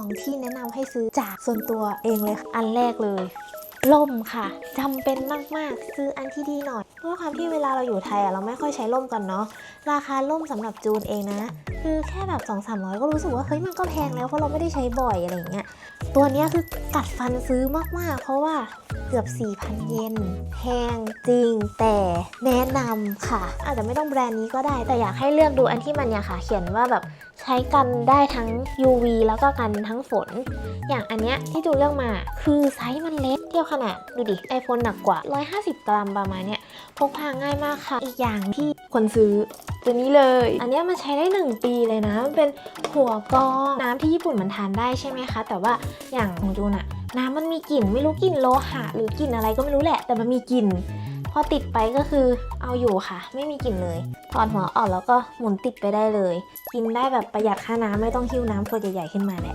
ของที่แนะนำให้ซื้อจากส่วนตัวเองเลย อันแรกเลยล่มค่ะจำเป็นมาก ๆ ซื้ออันที่ดีหน่อยด้วยความที่เวลาเราอยู่ไทยอะเราไม่ค่อยใช้ล่มกันเนาะราคาล่มสำหรับจูนเองนะ คือแค่แบบ2 3 0 0 ก็รู้สึกว่าเฮ้ยมันก็แพงแล้วเพราะเราไม่ได้ใช้บ่อยอะไรอย่างเงี้ยตัวเนี้ยคือกัดฟันซื้อมากๆ เพราะว่าเกือบ 4,000 เยนแพงจริง แต่แนะนำค่ะ อาจจะไม่ต้องแบรนด์นี้ก็ได้ แต่อยากให้เลือกดูอันที่มันเนี่ยค่ะ เขียนว่าแบบใช้กันได้ทั้ง UV แล้วก็กันทั้งฝน อย่างอันเนี้ยที่จูเลือกมาคือไซส์มันเล็กเทียบขนาด ดูดิ iPhone หนักกว่า 150 กรัมประมาณเนี้ยพกพาง่ายมากค่ะ อีกอย่างที่คนซื้อตัวนี้เลย อันเนี้ยมันใช้ได้ 1 ปีเลยนะ มันเป็นหัวกองน้ำที่ญี่ปุ่นมันทานได้ใช่ไหมคะ แต่ว่าอย่างของจูนอะ น้ำมันมีกลิ่นไม่รู้กลิ่นโลหะหรือกลิ่นอะไรก็ไม่รู้แหละ แต่มันมีกลิ่นพอติดไปก็คือเอาอยู่ค่ะ ไม่มีกลิ่นเลยถอดหัวออกแล้วก็หมุนติดไปได้เลย กินได้แบบประหยัดค่าน้ำไม่ต้องหิ้วน้ำขวดใหญ่ๆขึ้นมาแหละ